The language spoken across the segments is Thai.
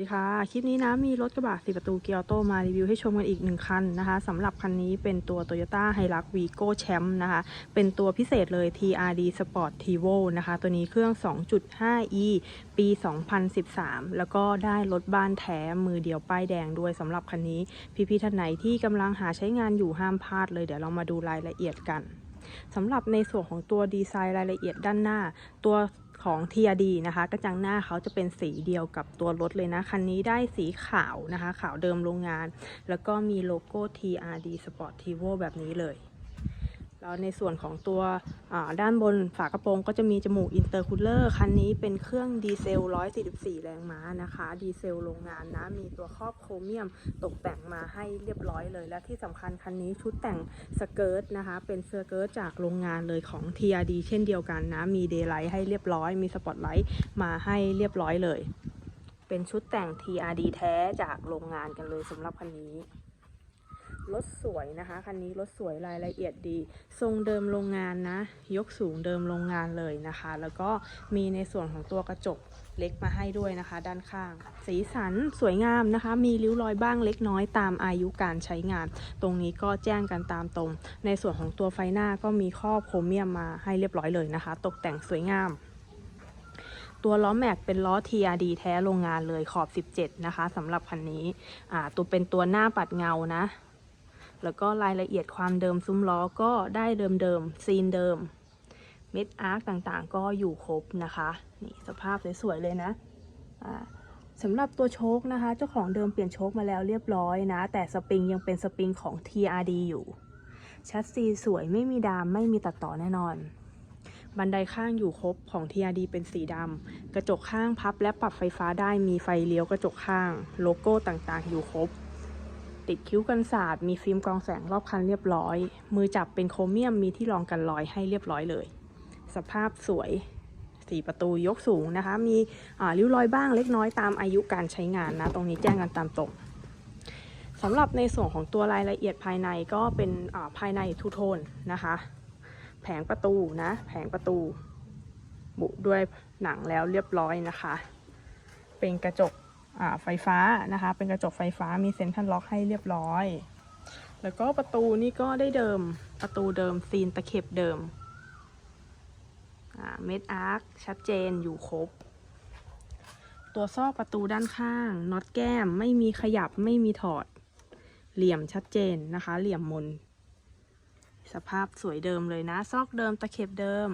สดีค่ะ คลิปนี้นะมีรถกระบะสีประตูเกียร์ออโตมารีวิวให้ชมกันอีกหนึ่งคันนะคะสำหรับคันนี้เป็นตัว Toyota Hilux Vigo Champ นะคะเป็นตัวพิเศษเลย TRD Sport Tivo นะคะตัวนี้เครื่อง 2.5e ปี 2013 แล้วก็ได้รถบ้านแท้มือเดียวป้ายแดงด้วยสำหรับคันนี้ พี่ๆท่านไหนที่กำลังหาใช้งานอยู่ห้ามพลาดเลยเดี๋ยวเรามาดูรายละเอียดกันสำหรับในส่วนของตัวดีไซน์รายละเอียดด้านหน้า ตัว ของ TRD นะคะ กระจังหน้าเขาจะเป็นสีเดียวกับตัวรถเลยนะ คันนี้ได้สีขาวนะคะ ขาวเดิมโรงงาน แล้วก็มีโลโก้ TRD Sportivo แบบนี้เลย แล้วในส่วนของตัวด้านบนฝากระโปรงก็จะมีจมูกอินเตอร์คูลเลอร์คันนี้เป็นเครื่องดีเซล 144 แรงม้านะคะ ดีเซลโรงงานนะ มีตัวครอบโครเมียมตกแต่งมาให้เรียบร้อยเลย และที่สำคัญคันนี้ชุดแต่งสเกิร์ตนะคะ เป็นสเกิร์ตจากโรงงานเลยของ TRD เช่นเดียวกันนะ มีเดย์ไลท์ให้เรียบร้อย มีสปอตไลท์มาให้เรียบร้อยเลย เป็นชุดแต่ง TRD แท้จากโรงงานกันเลยสำหรับคันนี้ รถสวยนะคะ คันนี้รถสวยรายละเอียดดี ทรงเดิมโรงงานนะ ยกสูงเดิมโรงงานเลยนะคะ แล้วก็มีในส่วนของตัวกระจกเล็กมาให้ด้วยนะคะ ด้านข้าง สีสันสวยงามนะคะ มีริ้วรอยบ้างเล็กน้อยตามอายุการใช้งาน ตรงนี้ก็แจ้งกันตามตรง ในส่วนของตัวไฟหน้าก็มีครอบโครเมียมมาให้เรียบร้อยเลยนะคะ ตกแต่งสวยงามตัวล้อแม็กเป็นล้อ TRD แท้โรงงานเลยขอบ 17 นะคะสำหรับคันนี้ อ่า ตัวเป็นตัวหน้าปัดเงานะ แล้วก็รายละเอียดความเดิมซุ้มล้อก็ได้เดิมเดิมๆซีนเดิม เม็ดอาร์คต่างๆ ก็อยู่ครบนะคะ นี่สภาพสวยๆเลยนะอ่าสำหรับตัวโชคนะคะ เจ้าของเดิมเปลี่ยนโชคมาแล้วเรียบร้อยนะ แต่สปริงยังเป็นสปริงของ TRD อยู่ ชัดซีสวยไม่มีดามไม่มีตัดต่อแน่นอน บันไดข้างอยู่ครบของ TRD เป็นสีดำ กระจกข้างพับและปรับไฟฟ้าได้มีไฟเลี้ยวกระจกข้าง โลโก้ต่างๆ อยู่ครบ ติดคิ้วกันศาสตร์มีฟิล์มกรองแสงรอบคันเรียบร้อย มือจับเป็นโครเมียมมีที่รองกันรอยให้เรียบร้อยเลย สภาพสวยสีประตูยกสูงนะคะ มีริ้วรอยบ้างเล็กน้อยตามอายุการใช้งานนะ ตรงนี้แจ้งกันตามตรงสำหรับในส่วนของตัวรายละเอียดภายในก็เป็นภายในทูโทนนะคะ แผงประตูนะ แผงประตู บุด้วยหนังแล้วเรียบร้อยนะคะ เป็นกระจก ไฟฟ้านะคะ เป็นกระจกไฟฟ้ามีเซ็นทรัลล็อกให้เรียบร้อย แล้วก็ประตูนี่ก็ได้เดิมประตูเดิมซีนตะเข็บเดิมเม็ดอาร์คชัดเจนอยู่ครบ ตัวซอกประตูด้านข้างน็อตแก้มไม่มีขยับไม่มีถอด เหลี่ยมชัดเจนนะคะ เหลี่ยมมน สภาพสวยเดิมเลยนะ ซอกเดิมตะเข็บเดิม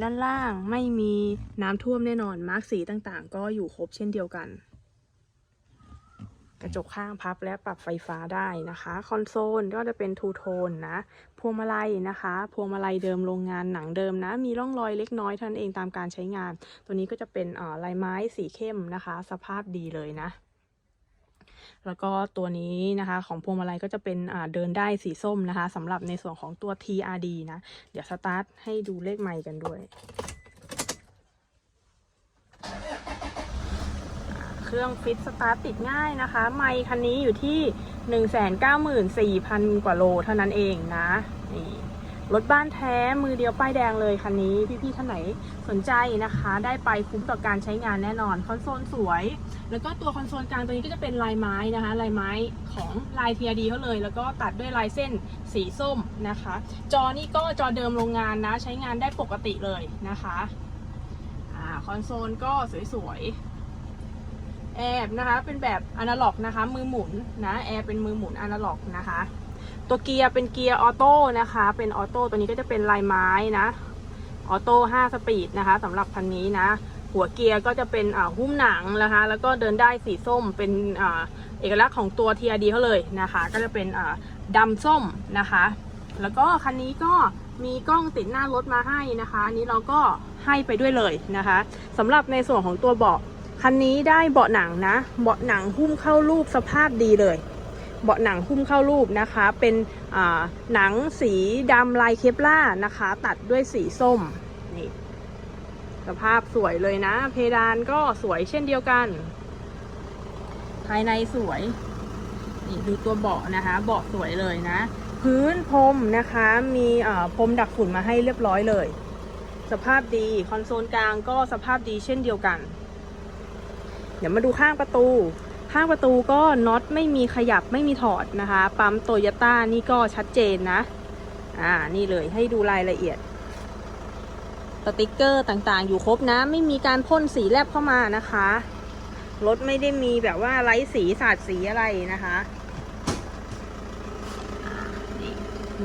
ด้านล่างไม่มีน้ำท่วมแน่นอนมาร์กสีต่างๆ ก็อยู่ครบเช่นเดียวกัน กระจกข้างพับและปรับไฟฟ้าได้นะคะ คอนโซลก็จะเป็นทูโทนนะ พวงมาลัยนะคะ พวงมาลัยเดิมโรงงานหนังเดิมนะ มีร่องรอยเล็กน้อยเท่านั้นเองตามการใช้งาน ตัวนี้ก็จะเป็นลายไม้สีเข้มนะคะ สภาพดีเลยนะแล้วก็ตัวนี้นะคะของพวงมาลัยก็จะเป็นเดินได้สีส้มนะคะสำหรับในส่วนของตัว TRD นะ เดี๋ยวสตาร์ทให้ดูเลขไมค์กันด้วย เครื่องฟิตสตาร์ทติดง่ายนะคะ ไมค์คันนี้อยู่ที่ 194,000 กว่าโลเท่านั้นเองนะนี่รถบ้านแท้มือเดียวป้ายแดงเลยคันนี้ พี่ๆท่านไหนสนใจนะคะ ได้ไปคุ้มต่อการใช้งานแน่นอน คอนโซลสวย แล้วก็ตัวคอนโซลกลางตัวนี้ก็จะเป็นลายไม้นะคะลายไม้ของลาย TRD เขาเลย แล้วก็ตัดด้วยลายเส้นสีส้มนะคะ จอนี่ก็จอเดิมโรงงานนะ ใช้งานได้ปกติเลยนะคะอ่าคอนโซลก็สวยๆ แอร์นะคะ เป็นแบบอนาล็อกนะคะ มือหมุนนะแอร์เป็นมือหมุนอนาล็อกนะคะ ตัวเกียร์เป็นเกียร์ออโต้นะคะ เป็นออโต้ตัวนี้ก็จะเป็นลายไม้นะออโต้5สปีดนะคะสำหรับคันนี้นะ หัวเกียร์ก็จะเป็นหุ้มหนังนะคะ แล้วก็เดินได้สีส้มเป็นอเอกลักษณ์ของตัว TRD เขาเลยนะคะ ก็จะเป็นอ่าดำส้มนะคะ แล้วก็คันนี้ก็มีกล้องติดหน้ารถมาให้นะคะ อันนี้เราก็ให้ไปด้วยเลยนะคะสำหรับในส่วนของตัวเบาะ คันนี้ได้เบาะหนังนะ เบาะหนังหุ้มเข้ารูปสภาพดีเลย เบาะหนังหุ้มเข้ารูปนะคะ เป็นหนังสีดำลายเคปล่านะคะ ตัดด้วยสีส้ม นี่ สภาพสวยเลยนะ เพดานก็สวยเช่นเดียวกัน ภายในสวย นี่ดูตัวเบาะนะคะ เบาะสวยเลยนะ พื้นพรมนะคะ มีพรมดักฝุ่นมาให้เรียบร้อยเลย สภาพดี คอนโซลกลางก็สภาพดีเช่นเดียวกัน เดี๋ยวมาดูข้างประตู ข้างประตูก็น็อตไม่มีขยับไม่มีถอดนะคะ ปั๊มโตโยต้านี่ก็ชัดเจนนะ อ่า นี่เลยให้ดูรายละเอียด สติกเกอร์ต่างๆ อยู่ครบนะ ไม่มีการพ่นสีแลบเข้ามานะคะ รถไม่ได้มีแบบว่าไร้สีสาดสีอะไรนะคะอ่า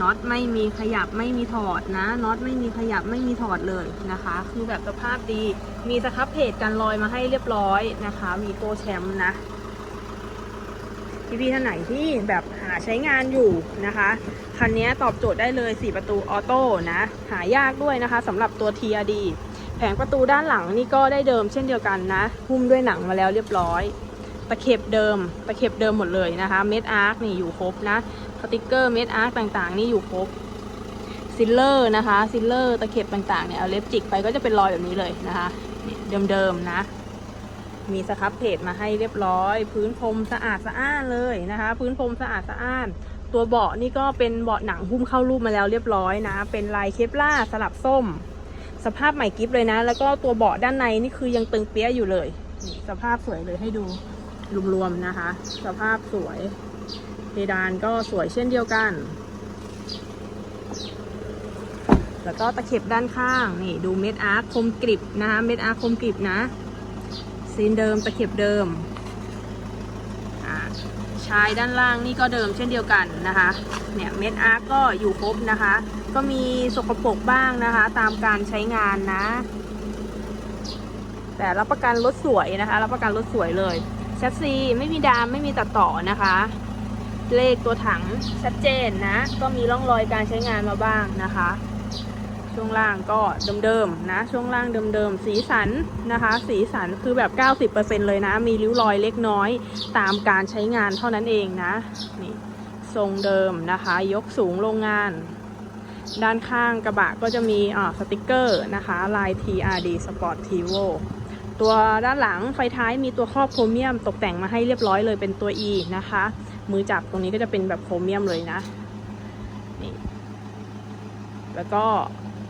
น็อตไม่มีขยับไม่มีถอดนะน็อตไม่มีขยับไม่มีถอดเลยนะคะ คือแบบสภาพดี มีสครับเพจกันรอยมาให้เรียบร้อยนะคะวีโกแชมป์นะพี่ๆท่านไหนที่แบบหาใช้งานอยู่นะคะคันนี้ตอบโจทย์ได้เลย 4 ประตูออโต้นะ หายากด้วยนะคะสำหรับตัว TRD แผงประตูด้านหลังนี่ก็ได้เดิมเช่นเดียวกันนะหุ้มด้วยหนังมาแล้วเรียบร้อย ตะเข็บเดิม ตะเข็บเดิมหมดเลยนะคะ เม็ดอาร์คนี่อยู่ครบนะ สติกเกอร์เม็ดอาร์คต่างๆ นี่อยู่ครบซิลเลอร์นะคะซิลเลอร์ตะเข็บต่างๆเนี่ยเอาเล็บจิกไปก็จะเป็นรอยแบบนี้เลยนะคะเดิมๆนะ มีสครับเพจมาให้เรียบร้อย พื้นพรมสะอาดสะอ้านเลยนะคะ พื้นพรมสะอาดสะอ้าน ตัวเบาะนี่ก็เป็นเบาะหนังหุ้มเข้ารูปมาแล้วเรียบร้อยนะ เป็นลายเคปล่าสลับส้ม สภาพใหม่กิฟเลยนะ แล้วก็ตัวเบาะด้านในนี่คือยังตึงเปี้ยอยู่เลย สภาพสวยเลยให้ดู รวมๆนะคะ สภาพสวย เพดานก็สวยเช่นเดียวกัน แล้วก็ตะเข็บด้านข้างนี่ดูเม็ดอาร์คคมกริบนะคะเม็ดอาร์คคมกริบนะซีนเดิมตะเข็บเดิมชายด้านล่างนี่ก็เดิมเช่นเดียวกันนะคะ เนี่ยเม็ดอาร์ก็อยู่ครบนะคะ ก็มีสกปรกบ้างนะคะ ตามการใช้งานนะ แต่รับประกันรถสวยนะคะ รับประกันรถสวยเลย ชสซีไม่มีดามไม่มีตัดต่อนะคะ เลขตัวถังชัดเจนนะ ก็มีร่องรอยการใช้งานมาบ้างนะคะ ช่วงล่างก็เดิมๆนะ ช่วงล่างเดิมๆสีสันนะคะ สีสันคือแบบ 90%เลยนะ มีริ้วรอยเล็กน้อยตามการใช้งานเท่านั้นเองนะนี่ทรงเดิมนะคะ ยกสูงโรงงาน ด้านข้างกระบะก็จะมีอ่าสติกเกอร์นะคะลาย TRD Sport Tivo ตัวด้านหลังไฟท้ายมีตัวครอบโครเมียมตกแต่งมาให้เรียบร้อยเลยเป็นตัว E นะคะ มือจับตรงนี้ก็จะเป็นแบบโครเมียมเลยนะนี่แล้วก็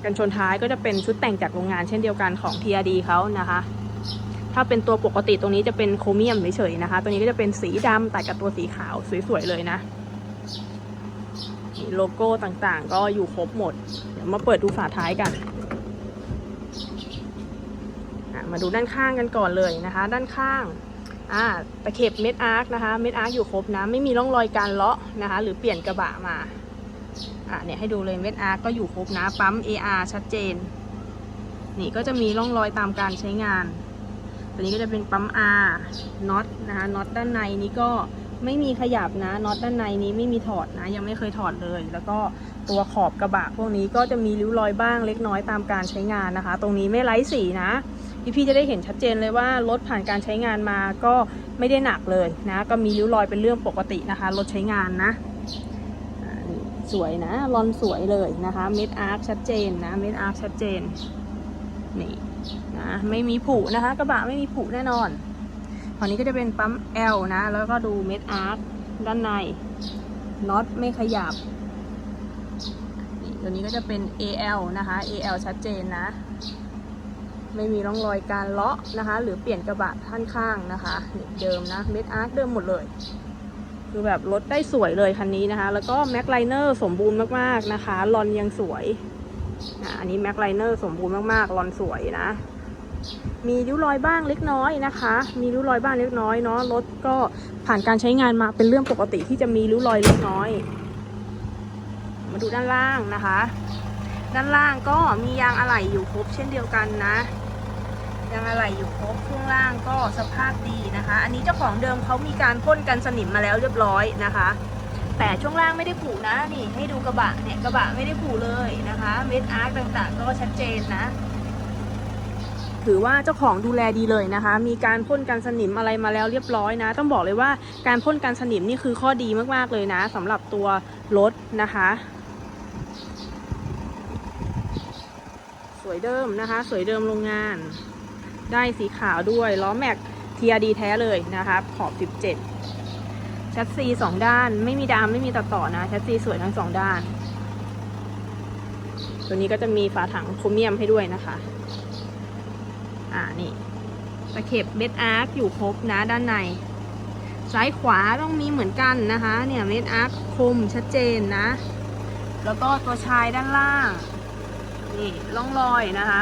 กันชนท้ายก็จะเป็นชุดแต่งจากโรงงานเช่นเดียวกันของ TRD เขานะคะ ถ้าเป็นตัวปกติตรงนี้จะเป็นโครเมียมเฉยๆนะคะ ตัวนี้ก็จะเป็นสีดำตัดกับตัวสีขาวสวยๆเลยนะนี่โลโก้ต่างๆ ก็อยู่ครบหมด เดี๋ยวมาเปิดดูฝาท้ายกันอะ มาดูด้านข้างกันก่อนเลยนะคะ ด้านข้างอ่าตะเข็บเม็ดอาร์คนะคะ เม็ดอาร์คอยู่ครบนะ ไม่มีร่องรอยการเลาะนะคะ หรือเปลี่ยนกระบะมาอะเนี่ยให้ดูเลยเม็ดอาร์ก็อยู่ครบนะ ปั๊ม AR ชัดเจน นี่ก็จะมีร่องรอยตามการใช้งาน ตัวนี้ก็จะเป็นปั๊ม R น็อตนะคะน็อตด้านในนี้ก็ไม่มีขยับนะน็อตด้านในนี้ไม่มีถอดนะ ยังไม่เคยถอดเลย แล้วก็ตัวขอบกระบะพวกนี้ก็จะมีริ้วรอยบ้างเล็กน้อยตามการใช้งานนะคะ ตรงนี้ไม่ไร้สีนะ พี่ๆจะได้เห็นชัดเจนเลยว่ารถผ่านการใช้งานมาก็ไม่ได้หนักเลยนะ ก็มีริ้วรอยเป็นเรื่องปกตินะคะ รถใช้งานนะสวยนะรอนสวยเลยนะคะเม็ดอาร์คชัดเจนนะเม็ดอาร์คชัดเจนนี่นะไม่มีผุนะคะ กระบะไม่มีผุแน่นอนฝั่งนี้ก็จะเป็นปั๊ม L นะ แล้วก็ดูเม็ดอาร์คด้านในน็อตไม่ขยับตัวนี้ก็จะเป็น AL นะคะ AL ชัดเจนนะ ไม่มีร่องรอยการเลาะนะคะ หรือเปลี่ยนกระบะท่านข้างนะคะนี่เดิมนะเมดอาร์คเดิมหมดเลย คือแบบรถได้สวยเลยคันนี้นะคะ แล้วก็แม็กไลเนอร์สมบูรณ์มากๆนะคะลอนยังสวยอะอันนี้แม็กไลเนอร์สมบูรณ์มากๆลอนสวยนะ มีริ้วรอยบ้างเล็กน้อยนะคะ มีริ้วรอยบ้างเล็กน้อยเนาะรถก็ผ่านการใช้งานมาเป็นเรื่องปกติที่จะมีริ้วรอยเล็กน้อย มาดูด้านล่างนะคะ ด้านล่างก็มียางอะไหล่อยู่ครบเช่นเดียวกันนะางอะไหล่อยู่ครบช่วงล่างก็สภาพดีนะคะ อันนี้เจ้าของเดิมเขามีการพ่นกันสนิมมาแล้วเรียบร้อยนะคะ แต่ช่วงล่างไม่ได้ผูนะนี่ให้ดูกระบะเนี่ยกระบะไม่ได้ผูเลยนะคะเม็ดอาร์คต่างๆ ก็ชัดเจนนะ ถือว่าเจ้าของดูแลดีเลยนะคะ มีการพ่นกันสนิมอะไรมาแล้วเรียบร้อยนะ ต้องบอกเลยว่าการพ่นกันสนิมนี่คือข้อดีมากๆเลยนะสำหรับตัวรถนะคะสวยเดิมนะคะ สวยเดิมโรงงาน ได้สีขาวด้วย ล้อแม็ก TRD แท้เลยนะคะขอบ 17 แชัดซีสองด้านไม่มีดามไม่มีตัดต่อนะแชัดซีสวยทั้งสองด้าน ตัวนี้ก็จะมีฝาถังโครเมียมให้ด้วยนะคะ อ่านี่ตะเข็บเม็ดอาร์คอยู่ครบนะด้านใน ซ้ายขวาต้องมีเหมือนกันนะคะ เนี่ยเม็ดอาร์คคมชัดเจนนะ แล้วก็ตัวชายด้านล่าง นี่ร่องรอยนะคะ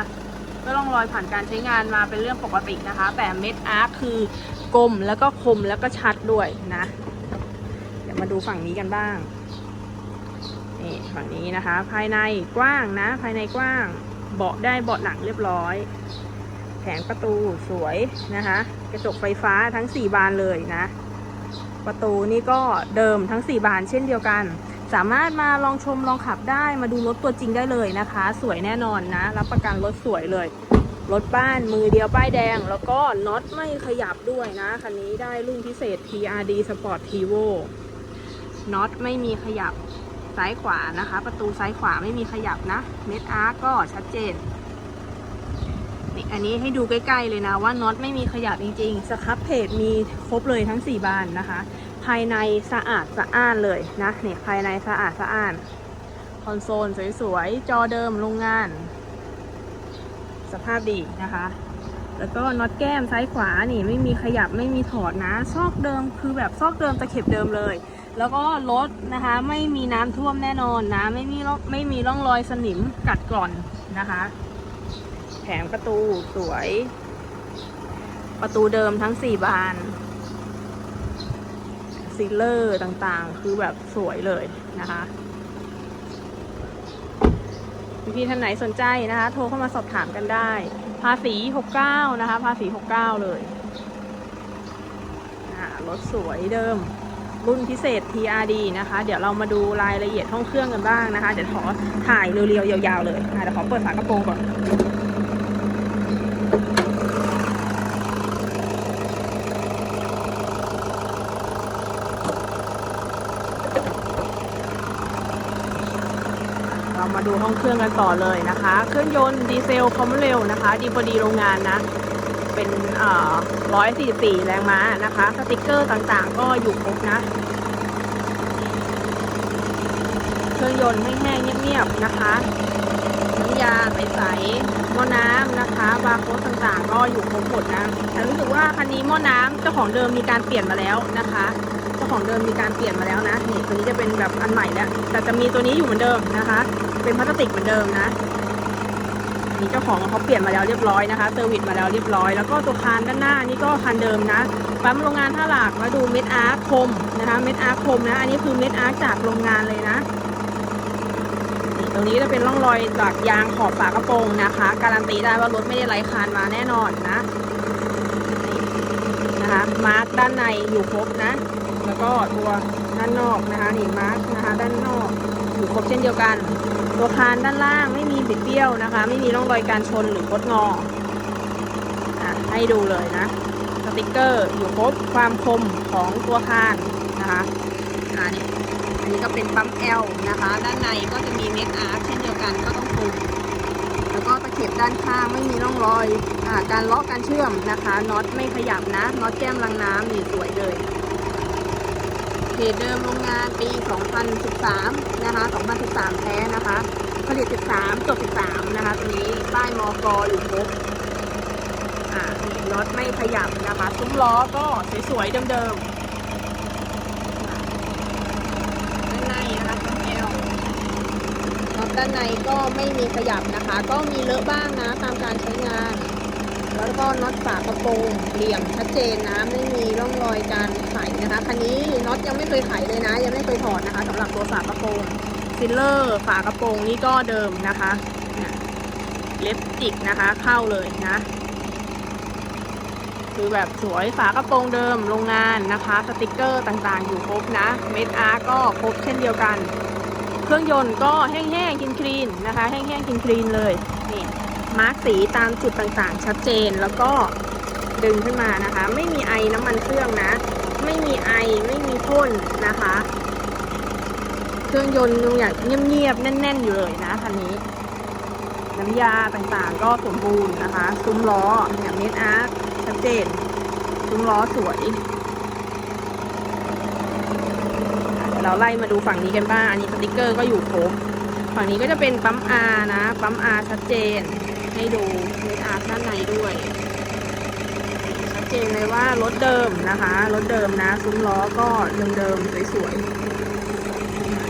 ก็ร่องรอยผ่านการใช้งานมาเป็นเรื่องปกตินะคะ แต่เม็ดอาร์คคือกลมแล้วก็คมแล้วก็ชัดด้วยนะ เดี๋ยวมาดูฝั่งนี้กันบ้างนี่ฝั่งนี้นะคะ ภายในกว้างนะ ภายในกว้าง เบาะได้เบาะหนังเรียบร้อย แผงประตูสวยนะคะ กระจกไฟฟ้าทั้ง 4 บานเลยนะ ประตูนี่ก็เดิมทั้ง 4 บานเช่นเดียวกัน สามารถมาลองชมลองขับได้มาดูรถตัวจริงได้เลยนะคะ สวยแน่นอนนะ รับประกันรถสวยเลย รถบ้านมือเดียวป้ายแดง แล้วก็น็อตไม่ขยับด้วยนะ คันนี้ได้รุ่นพิเศษ TRD Sport Tivo น็อตไม่มีขยับซ้ายขวานะคะ ประตูซ้ายขวาไม่มีขยับนะเม็ดอาร์ก็ชัดเจนนี่อันนี้ให้ดูใกล้ๆเลยนะว่าน็อตไม่มีขยับจริงๆสครับเพจมีครบเลยทั้ง 4 บานนะคะ ภายในสะอาดสะอ้านเลยนะเนี่ยภายในสะอาดสะอ้าน คอนโซลสวยๆ จอเดิมโรงงาน สภาพดีนะคะ แล้วก็น็อตแก้มซ้ายขวานี่ไม่มีขยับไม่มีถอดนะ ซอกเดิมคือแบบซอกเดิมตะเข็บเดิมเลย แล้วก็รถนะคะไม่มีน้ำท่วมแน่นอนนะ ไม่มีร่องไม่มีร่องรอยสนิมกัดกร่อนนะคะ แผงประตูสวย ประตูเดิมทั้งสี่บาน ซีลเลอร์ต่างๆ คือแบบสวยเลยนะคะพี่ๆท่านไหนสนใจนะคะ โทรเข้ามาสอบถามกันได้ ภาษี69นะคะ ภาษี69 เลยรถสวยเดิม รุ่นพิเศษ TRD นะคะ เดี๋ยวเรามาดูรายละเอียดห้องเครื่องกันบ้างนะคะ เดี๋ยวขอถ่ายเรียวๆยาวๆเลยอะเดี๋ยวขอเปิดฝากระโปรงก่อน มาดูห้องเครื่องกันต่อเลยนะคะ เครื่องยนต์ดีเซลคอมเร็วนะคะ ดีพอดีโรงงานนะ เป็นเอ่อ144แรงม้านะคะ สติกเกอร์ต่างๆ ก็อยู่ครบนะ เครื่องยนต์ไม่แห้งเงียบๆนะคะน้ำยาใสๆหม้อน้ำนะคะ บาร์โค้ดต่างๆ ก็อยู่ครบหมดนะ แต่รู้สึกว่าคันนี้หม้อน้ำเจ้าของเดิมมีการเปลี่ยนมาแล้วนะคะเจ้าของเดิมมีการเปลี่ยนมาแล้วนะ นี่ตัวนี้จะเป็นแบบอันใหม่แล้ว แต่จะมีตัวนี้อยู่เหมือนเดิมนะคะ เป็นพลาสติกเหมือนเดิมนะนี่เจ้าของเขาเปลี่ยนมาแล้วเรียบร้อยนะคะเซอร์วิสมาแล้วเรียบร้อย แล้วก็ตัวคานด้านหน้านี่ก็คันเดิมนะปั๊มโรงงานท่าหลากมาดูเม็ดอาร์คคมนะคะเม็ดอาร์คคมนะ อันนี้คือเม็ดอาร์คจากโรงงานเลยนะตรงนี้จะเป็นร่องรอยจากยางขอบฝากระโปรงนะคะ การันตีได้ว่ารถไม่ได้ไหลคานมาแน่นอนนะนี่นะคะมาร์กด้านในอยู่ครบนะ แล้วก็ตัวด้านนอกนะคะนี่มาร์กนะคะด้านนอกอยู่ครบเช่นเดียวกัน ตัวคานด้านล่างไม่มีบิดเบี้ยวนะคะ ไม่มีร่องรอยการชนหรือคดงออให้ดูเลยนะ สติกเกอร์อยู่ครบความคมของตัวคานนะคะอ่านี่อันนี้ก็เป็นปั๊ม L นะคะ ด้านในก็จะมีเม็ดอาร์เช่นเดียวกันก็ต้องคุมแล้วก็ตะเข็บด้านข้างไม่มีร่องรอยอการล็อกการเชื่อมนะคะน็อตไม่ขยับนะน็อตแก้มรังน้ำนี่สวยเลย เพจเดิมโรงงานปี 2013 นะคะ 2013 แท้นะคะ ผลิต 13 จบ 13 นะคะตัวนี้ ป้ายมอกออยู่ครบอ่านี่รถไม่ขยับนะคะ ซุ้มล้อก็สวยๆ เดิมๆด้านในนะคะแอลด้านในก็ไม่มีขยับนะคะ ก็มีเลอะบ้างนะตามการใช้งาน แล้วก็น็อตฝากระโปรงเหลี่ยมชัดเจนนะ ไม่มีร่องรอยการไขนะคะ คันนี้น็อตยังไม่เคยไขเลยนะ ยังไม่เคยถอดนะคะสำหรับตัวฝากระโปรงซิลเลอร์ฝากระโปรงนี่ก็เดิมนะคะเนี่ยเล็บจิกนะคะ เข้าเลยนะ คือแบบสวยฝากระโปรงเดิมโรงงานนะคะ สติกเกอร์ต่างๆ อยู่ครบนะ เม็ดอาร์ก็ครบเช่นเดียวกัน เครื่องยนต์ก็แห้งๆกินคลีนนะคะ แห้งๆกินคลีนเลยนี่ มาร์กสีตามจุดต่างๆ ชัดเจนแล้วก็ดึงขึ้นมานะคะ ไม่มีไอน้ำมันเครื่องนะ ไม่มีไอไม่มีพ่นนะคะ เครื่องยนต์ยังอย่างเงียบๆแน่น ๆ อยู่เลยนะคันนี้ น้ำยาต่างๆก็สมบูรณ์นะคะ ซุ้มล้อเนี่ยเมดอาร์ชัดเจน ซุ้มล้อสวยเดี๋ยวเราไล่มาดูฝั่งนี้กันบ้าง อันนี้สติกเกอร์ก็อยู่ครบ ฝั่งนี้ก็จะเป็นปั๊ม R นะ ปั๊ม R ชัดเจน ให้ดูเมดอาร์ด้านในด้วย ชัดเจนเลยว่ารถเดิมนะคะ รถเดิมนะซุ้มล้อก็เดิมๆสวยๆ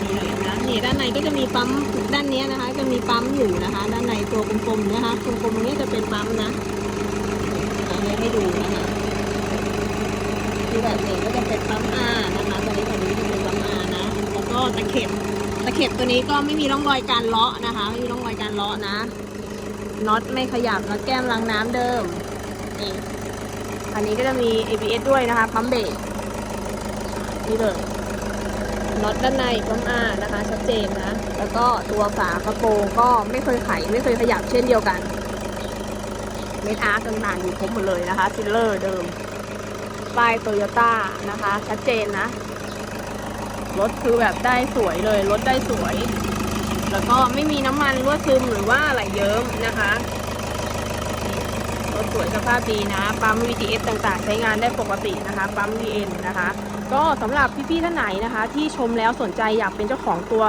นี่เลยนะนี่ด้านในก็จะมีปั๊มด้านนี้นะคะ จะมีปั๊มอยู่นะคะ ด้านในตัวกลมๆนะคะกลมๆตรงนี้จะเป็นปั๊มนะเอาไว้ให้ดูนะคะคือแบบนี้ก็จะเป็นปั๊มอานะคะตัวนี้ตัวนี้จะเป็นปั๊มอานะแล้วก็ตะเข็บตะเข็บตัวนี้ก็ไม่มีร่องรอยการเลาะนะคะ ไม่มีร่องรอยการเลาะนะ น็อตไม่ขยับน็อตแก้มรางน้ำเดิม นี่ อันนี้ก็จะมี ABS ด้วยนะคะ ปั๊มเบรกนี่เลยน็อตด้านในปั๊มอานะคะชัดเจนนะ แล้วก็ตัวฝากระโปรงก็ไม่เคยไขไม่เคยขยับเช่นเดียวกัน เมทอาร์ต่างๆอยู่ครบหมดเลยนะคะซิลเลอร์เดิม ป้ายโตโยต้านะคะ ชัดเจนนะ รถคือแบบได้สวยเลย รถได้สวย แล้วก็ไม่มีน้ำมันรั่วซึมหรือว่าไหลเยิ้มนะคะรถสวยสภาพดีนะ ปั๊ม VTS ต่างๆ ใช้งานได้ปกตินะคะ ปั๊ม VN นะคะ ก็สำหรับพี่ๆท่านไหนนะคะ ที่ชมแล้วสนใจอยากเป็นเจ้าของตัว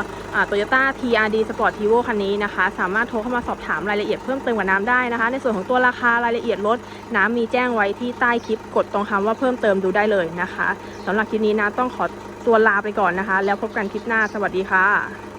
โตโยต้า TRD Sport Tivo คันนี้นะคะ สามารถโทรเข้ามาสอบถามรายละเอียดเพิ่มเติมกับน้ำได้นะคะ ในส่วนของตัวราคารายละเอียดรถน้ำมีแจ้งไว้ที่ใต้คลิปกดตรงคำว่าเพิ่มเติมดูได้เลยนะคะสำหรับคลิปนี้นะต้องขอตัวลาไปก่อนนะคะ แล้วพบกันคลิปหน้าสวัสดีค่ะ